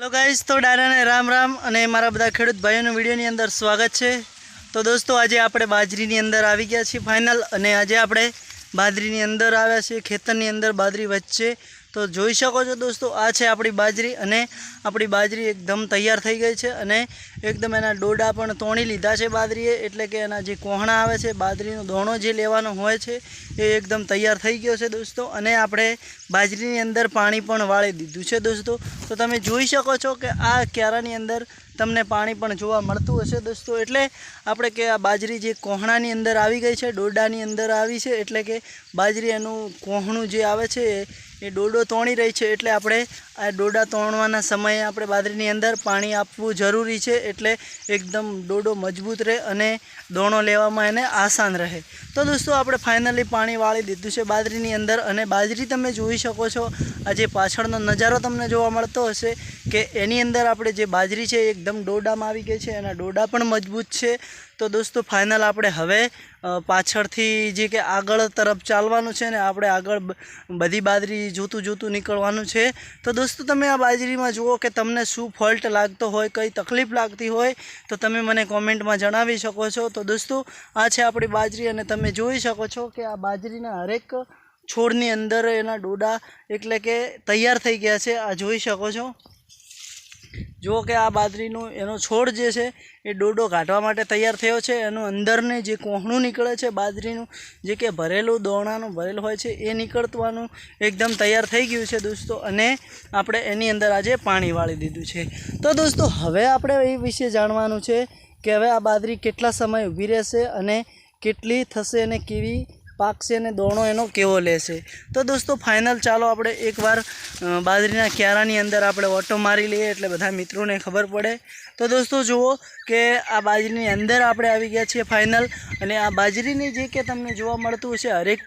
Hello guys તો ડાયરાને રામ રામ અને મારા બધા ખેડૂત ભાઈઓનું વિડીયોની અંદર સ્વાગત છે. તો દોસ્તો, આજે આપણે બાજરીની અંદર આવી ગયા છીએ ફાઇનલ અને આજે આપણે બાજરીની અંદર આવ્યા છીએ. ખેતરની અંદર બાજરી વચ્ચે તો જોઈ શકો છો દોસ્તો, આ છે આપણી બાજરી અને આપણી બાજરી એકદમ તૈયાર થઈ ગઈ છે અને એકદમ એના ડોડા પણ તોણી લીધા છે બાજરીએ, એટલે કે એના જે કોહણા આવે છે, બાજરીનો દોણો જે લેવાનો હોય છે, એ એકદમ તૈયાર થઈ ગયો છે દોસ્તો અને આપણે બાજરીની અંદર પાણી પણ વાળી દીધું છે દોસ્તો. તો તમે જોઈ શકો છો કે આ ક્યારાની અંદર તમને પાણી પણ જોવા મળતું હશે દોસ્તો, એટલે આપણે કે આ બાજરી જે કોહણાની અંદર આવી ગઈ છે, ડોડાની અંદર આવી છે, એટલે કે બાજરી એનું કોહણું જે આવે છે એ ડોડો તોણી રહી છે એટલે આપણે આ ડોડા તોણવાના સમયે આપણે બાજરીની અંદર પાણી આપવું જરૂરી છે એટલે એકદમ ડોડો મજબૂત રહે અને દોણો લેવામાં એને આસાન રહે. તો દોસ્તો, આપણે ફાઇનલી પાણી વાળી દીધું છે બાજરીની અંદર અને બાજરી તમે જોઈ શકો છો, આ જે પાછળનો નજારો તમને જોવા મળતો હશે કે એની અંદર આપણે જે બાજરી છે એકદમ ડોડામાં આવી ગઈ છે એના ડોડા પણ મજબૂત છે. તો દોસ્તો, ફાઇનલ આપણે હવે પાછળથી જે કે આગળ તરફ ચાલવાનું છે ને, આપણે આગળ બધી બાજરી જોતું જોતું નીકળવાનું છે. તો દોસ્તો, તમે આ બાજરીમાં જુઓ કે તમને શું ફોલ્ટ લાગતો હોય, કઈ તકલીફ લાગતી હોય, તો તમે મને કોમેન્ટમાં જણાવી શકો છો. તો દોસ્તો, આ છે આપણી બાજરી અને તમે જોઈ શકો છો કે આ બાજરીના હરેક છોડની અંદર એના ડોડા એટલે કે તૈયાર થઈ ગયા છે. આ જોઈ શકો છો. જુઓ કે આ બાજરીનું એનો છોડ જે છે એ ડોડો કાઢવા માટે તૈયાર થયો છે. એનું અંદરને જે કોહણું નીકળે છે બાજરીનું, જે કે ભરેલું દોણાનું ભરેલું હોય છે, એ નીકળવાનું એકદમ તૈયાર થઈ ગયું છે દોસ્તો. અને આપણે એની અંદર આજે પાણી વાળી દીધું છે. તો દોસ્તો, હવે આપણે એ વિશે જાણવાનું છે કે હવે આ બાજરી કેટલા સમય ઊભી રહેશે અને કેટલી થશે અને કેવી પાકશે અને દોણો એનો કેવો લેશે? તો દોસ્તો ફાઇનલ ચાલો આપણે એકવાર બાજરીના ક્યારાની અંદર આપણે ઓટો મારી લઈએ એટલે બધા મિત્રોને ખબર પડે. તો દોસ્તો, જુઓ કે આ બાજરીની અંદર આપણે આવી ગયા છીએ ફાઇનલ અને આ બાજરીની જે કે તમને જોવા મળતું હશે, હરેક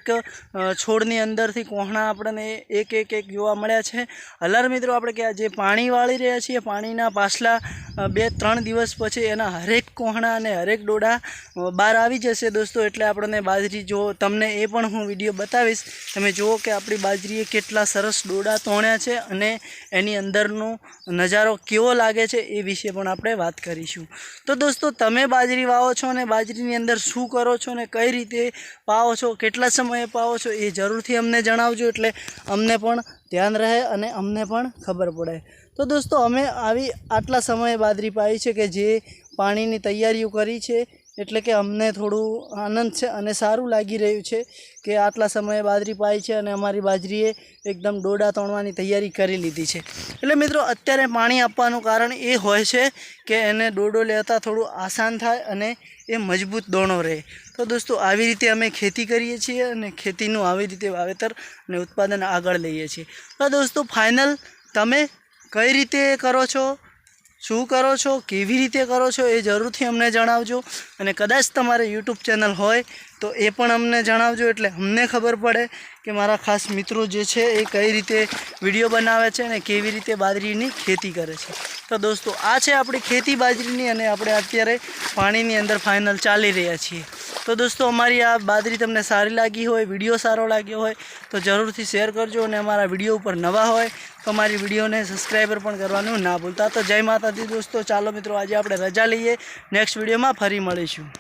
છોડની અંદરથી કોહણા આપણને એક એક એક જોવા મળ્યા છે. હલાર મિત્રો, આપણે કે જે પાણી વાળી રહ્યા છીએ, પાણીના પાછલા બે, ત્રણ દિવસ પછી એના હરેક કોહણા અને હરેક ડોડા બહાર આવી જશે દોસ્તો, એટલે આપણને બાજરી જો તમને એ પણ હું વીડિયો બતાવીશ. તમે જુઓ કે આપણી બાજરીએ કેટલા સરસ ડોડા તોણ્યા છે અને એની અંદરનો નજારો કેવો લાગે છે એ વિશે પણ આપણે વાત કરીશું. તો દોસ્તો, તમે બાજરી વાવો છો અને બાજરીની અંદર શું કરો છો ને કઈ રીતે પાવો છો, કેટલા સમયે પાવો છો એ જરૂરથી અમને જણાવજો એટલે અમને પણ ધ્યાન રહે અને અમને પણ ખબર પડે. તો દોસ્તો, અમે આવી આટલા સમયે બાજરી પાઈ છે કે જે પાણીની તૈયારીઓ કરી છે એટલે કે અમને થોડું આનંદ છે અને સારું લાગી રહ્યું છે કે આટલા સમયે બાજરી પાઈ છે અને અમારી બાજરીએ એકદમ ડોડા તોડવાની તૈયારી કરી લીધી છે. એટલે મિત્રો, અત્યારે પાણી આપવાનું કારણ એ હોય છે કે એને ડોડો લેતા થોડું આસાન થાય અને એ મજબૂત દોણો રહે. તો દોસ્તો, આવી રીતે અમે ખેતી કરીએ છીએ અને ખેતીનું આવી રીતે વાવેતર અને ઉત્પાદન આગળ લઈએ છીએ. તો દોસ્તો, ફાઇનલ તમે કઈ રીતે કરો છો? શું કરો છો? કેવી રીતે કરો છો? એ જરૂરથી અમને જણાવજો. અને કદાચ તમારે યુટ્યુબ ચેનલ હોય તો એ પણ અમને જણાવજો એટલે અમને ખબર પડે કે મારા ખાસ મિત્રો જે છે એ કઈ રીતે વીડિયો બનાવે છે અને કેવી રીતે બાજરીની ખેતી કરે છે. તો દોસ્તો, આ છે આપણી ખેતી બાજરીની અને આપણે અત્યારે પાણીની અંદર ફાઇનલ ચાલી રહ્યા છીએ. તો દોસ્તો, અમારી આ બાજરી તમને સારી લાગી હોય, વીડિયો સારો લાગ્યો હોય, તો જરૂરથી શેર કરજો અને અમારા વીડિયો ઉપર નવા હોય, તો અમારી વિડીયોને સબસ્ક્રાઈબર પણ કરવાનું ના ભૂલતા. તો જય માતાજી દોસ્તો, ચાલો મિત્રો, આજે આપણે રજા લઈએ. નેક્સ્ટ વિડીયોમાં ફરી મળીશું.